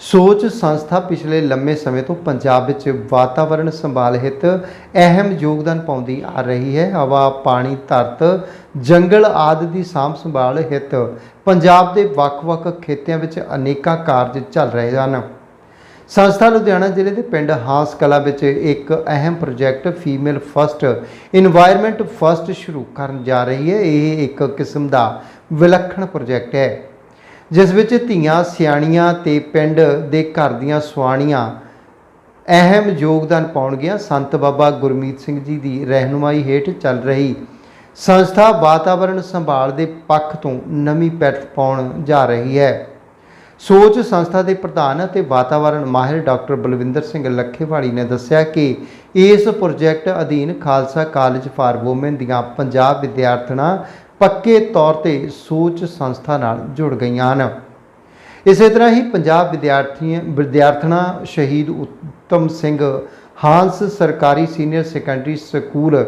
ਸੋਚ ਸੰਸਥਾ ਪਿਛਲੇ ਲੰਮੇ ਸਮੇਂ ਤੋਂ ਪੰਜਾਬ ਵਿੱਚ ਵਾਤਾਵਰਣ ਸੰਭਾਲ ਹਿੱਤ ਅਹਿਮ ਯੋਗਦਾਨ ਪਾਉਂਦੀ ਆ ਰਹੀ ਹੈ। ਹਵਾ, ਪਾਣੀ, ਧਰਤ, ਜੰਗਲ ਆਦਿ ਦੀ ਸਾਂਭ ਸੰਭਾਲ ਹਿੱਤ ਪੰਜਾਬ ਦੇ ਵੱਖ-ਵੱਖ ਖੇਤਿਆਂ ਵਿੱਚ ਅਨੇਕਾਂ ਕਾਰਜ ਚੱਲ ਰਹੇ ਹਨ। ਸੰਸਥਾ ਲੁਧਿਆਣਾ ਜ਼ਿਲ੍ਹੇ ਦੇ ਪਿੰਡ ਹਾਸ ਕਲਾ ਵਿੱਚ ਇੱਕ ਅਹਿਮ project female first environment first ਸ਼ੁਰੂ ਕਰਨ ਜਾ ਰਹੀ ਹੈ। ਇਹ ਇੱਕ ਕਿਸਮ ਦਾ ਵਿਲੱਖਣ ਪ੍ਰੋਜੈਕਟ ਹੈ। ਜਿਸ ਵਿੱਚ ਧੀਆਂ, ਸਿਆਣੀਆਂ ਤੇ ਪਿੰਡ ਦੇ ਘਰ ਦੀਆਂ ਸੁਆਣੀਆਂ ਅਹਿਮ ਯੋਗਦਾਨ ਪਾਉਣਗੀਆਂ। ਸੰਤ ਬਾਬਾ ਗੁਰਮੀਤ ਸਿੰਘ ਜੀ ਦੀ ਰਹਿਨੁਮਾਈ ਹੇਠ ਚੱਲ ਰਹੀ ਸੰਸਥਾ ਵਾਤਾਵਰਣ ਸੰਭਾਲ ਦੇ ਪੱਖ ਤੋਂ ਨਵੀਂ ਪੈਠ ਪਾਉਣ ਜਾ ਰਹੀ ਹੈ। ਸੋਚ ਸੰਸਥਾ ਦੇ ਪ੍ਰਧਾਨ ਅਤੇ ਵਾਤਾਵਰਣ ਮਾਹਿਰ ਡਾਕਟਰ ਬਲਵਿੰਦਰ ਸਿੰਘ ਲੱਖੇਵਾਲੀ ਨੇ ਦੱਸਿਆ ਕਿ ਇਸ ਪ੍ਰੋਜੈਕਟ ਅਧੀਨ ਖਾਲਸਾ ਕਾਲਜ ਫਾਰ ਔਮਨ ਦੀਆਂ ਪੰਜਾਬ ਵਿਦਿਆਰਥਣਾਂ ਪੱਕੇ ਤੌਰ ਤੇ ਸੋਚ ਸੰਸਥਾ ਨਾਲ ਜੁੜ ਗਈਆਂ ਹਨ। ਇਸੇ ਤਰ੍ਹਾਂ ਹੀ ਪੰਜਾਬ ਵਿਦਿਆਰਥੀਆਂ ਵਿਦਿਆਰਥਣਾ ਸ਼ਹੀਦ ਉੱਤਮ ਸਿੰਘ ਹਾਂਸ ਸਰਕਾਰੀ senior secondary school,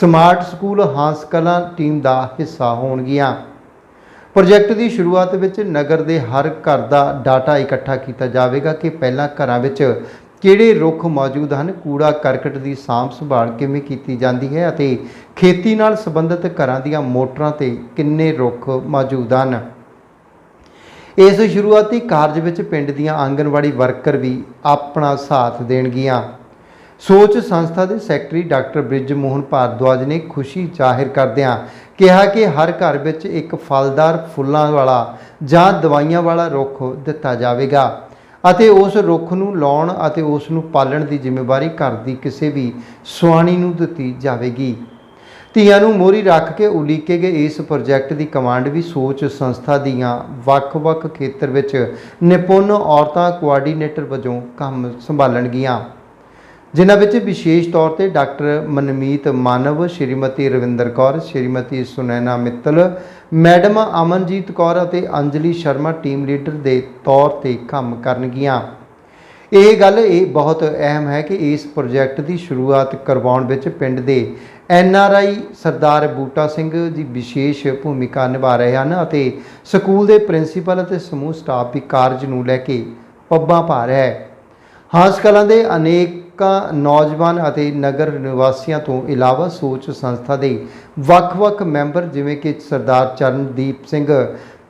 smart school, Hans Kalan team ਦਾ ਹਿੱਸਾ ਹੋਣਗੀਆਂ। ਪ੍ਰੋਜੈਕਟ ਦੀ ਸ਼ੁਰੂਆਤ ਵਿੱਚ ਨਗਰ ਦੇ ਹਰ ਘਰ ਦਾ ਡਾਟਾ ਇਕੱਠਾ ਕੀਤਾ ਜਾਵੇਗਾ ਕਿ ਪਹਿਲਾਂ ਘਰਾਂ ਵਿੱਚ ਕਿਹੜੇ ਰੁੱਖ ਮੌਜੂਦ ਹਨ? ਕੂੜਾ, ਕਰਕਟ ਦੀ ਸਾਂਭ ਸੰਭਾਲ ਕਿਵੇਂ ਕੀਤੀ ਜਾਂਦੀ ਹੈ ਅਤੇ ਖੇਤੀ ਨਾਲ ਸੰਬੰਧਿਤ ਘਰਾਂ ਦੀਆਂ ਮੋਟਰਾਂ ਤੇ ਕਿੰਨੇ ਰੁੱਖ ਮੌਜੂਦ ਹਨ? ਇਸ ਸ਼ੁਰੂਆਤੀ ਕਾਰਜ ਵਿੱਚ ਪਿੰਡ ਦੀਆਂ ਆਂਗਨਵਾੜੀ ਵਰਕਰ ਵੀ ਆਪਣਾ ਸਾਥ ਦੇਣਗੀਆਂ। ਸੋਚ ਸੰਸਥਾ ਦੇ ਸੈਕਟਰੀ ਡਾਕਟਰ ਬ੍ਰਿਜ ਮੋਹਨ ਭਾਰਦਵਾਜ ਨੇ ਖੁਸ਼ੀ ਜ਼ਾਹਿਰ ਕਰਦਿਆਂ ਕਿਹਾ ਕਿ ਹਰ ਘਰ ਵਿੱਚ ਇੱਕ ਫਲਦਾਰ ਫੁੱਲਾਂ ਵਾਲਾ ਜਾਂ ਦਵਾਈਆਂ ਵਾਲਾ ਰੁੱਖ ਦਿੱਤਾ ਜਾਵੇਗਾ। ਅਤੇ ਉਸ ਰੁੱਖ ਨੂੰ ਲਾਉਣ ਅਤੇ ਉਸ ਨੂੰ ਪਾਲਣ ਦੀ ਜ਼ਿੰਮੇਵਾਰੀ ਘਰ ਦੀ ਕਿਸੇ ਵੀ ਸੁਆਣੀ ਨੂੰ ਦਿੱਤੀ ਜਾਵੇਗੀ। ਧੀਆਂ ਨੂੰ ਮੋਰੀ ਰੱਖ ਕੇ ਉਲੀਕੇ ਗਏ ਇਸ ਪ੍ਰੋਜੈਕਟ ਦੀ ਕਮਾਂਡ ਵੀ ਸੋਚ ਸੰਸਥਾ ਦੀਆਂ ਵੱਖ-ਵੱਖ ਖੇਤਰ ਵਿੱਚ ਨਿਪੁੰਨ ਔਰਤਾਂ ਕੋਆਰਡੀਨੇਟਰ ਵਜੋਂ ਕੰਮ ਸੰਭਾਲਣਗੀਆਂ। ਜਿਨ੍ਹਾਂ ਵਿੱਚ ਵਿਸ਼ੇਸ਼ ਤੌਰ ਤੇ ਡਾਕਟਰ ਮਨਮੀਤ ਮਾਨਵ, ਸ਼੍ਰੀਮਤੀ ਰਵਿੰਦਰ ਕੌਰ, ਸ਼੍ਰੀਮਤੀ ਸੁਨੈਨਾ ਮਿੱਤਲ, ਮੈਡਮ ਅਮਨਜੀਤ ਕੌਰ ਅਤੇ ਅੰਜਲੀ ਸ਼ਰਮਾ ਟੀਮ ਲੀਡਰ ਦੇ ਤੌਰ ਤੇ ਕੰਮ ਕਰਨਗੀਆਂ। ਇਹ ਗੱਲ ਇਹ ਬਹੁਤ ਅਹਿਮ ਹੈ ਕਿ ਇਸ ਪ੍ਰੋਜੈਕਟ ਦੀ ਸ਼ੁਰੂਆਤ ਕਰਵਾਉਣ ਵਿੱਚ ਪਿੰਡ ਦੇ ਐਨ ਆਰ ਆਈ ਸਰਦਾਰ ਬੂਟਾ ਸਿੰਘ ਜੀ ਵਿਸ਼ੇਸ਼ ਭੂਮਿਕਾ ਨਿਭਾ ਰਹੇ ਹਨ ਅਤੇ ਸਕੂਲ ਦੇ ਪ੍ਰਿੰਸੀਪਲ ਅਤੇ ਸਮੂਹ ਸਟਾਫ ਵੀ ਕਾਰਜ ਨੂੰ ਲੈ ਕੇ ਪੱਬਾਂ ਪਾ ਰਿਹਾ ਹੈ। ਹਾਂਸ ਕਲਾਂ ਦੇ ਅਨੇਕ ਲੋਕਾਂ ਨੌਜਵਾਨ ਅਤੇ ਨਗਰ ਨਿਵਾਸੀਆਂ ਤੋਂ ਇਲਾਵਾ ਸੋਚ ਸੰਸਥਾ ਦੇ ਵੱਖ-ਵੱਖ ਮੈਂਬਰ ਜਿਵੇਂ ਕਿ ਸਰਦਾਰ ਚਰਨਦੀਪ ਸਿੰਘ,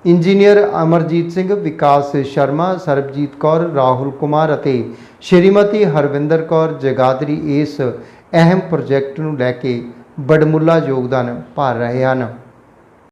ਇੰਜੀਨੀਅਰ ਅਮਰਜੀਤ ਸਿੰਘ, ਵਿਕਾਸ ਸ਼ਰਮਾ, ਸਰਬਜੀਤ ਕੌਰ, ਰਾਹੁਲ ਕੁਮਾਰ ਅਤੇ ਸ਼੍ਰੀਮਤੀ ਹਰਵਿੰਦਰ ਕੌਰ ਜਗਾਦਰੀ ਇਸ ਅਹਿਮ ਪ੍ਰੋਜੈਕਟ ਨੂੰ ਲੈ ਕੇ ਬੜਮੁੱਲਾ ਯੋਗਦਾਨ ਪਾ ਰਹੇ ਹਨ।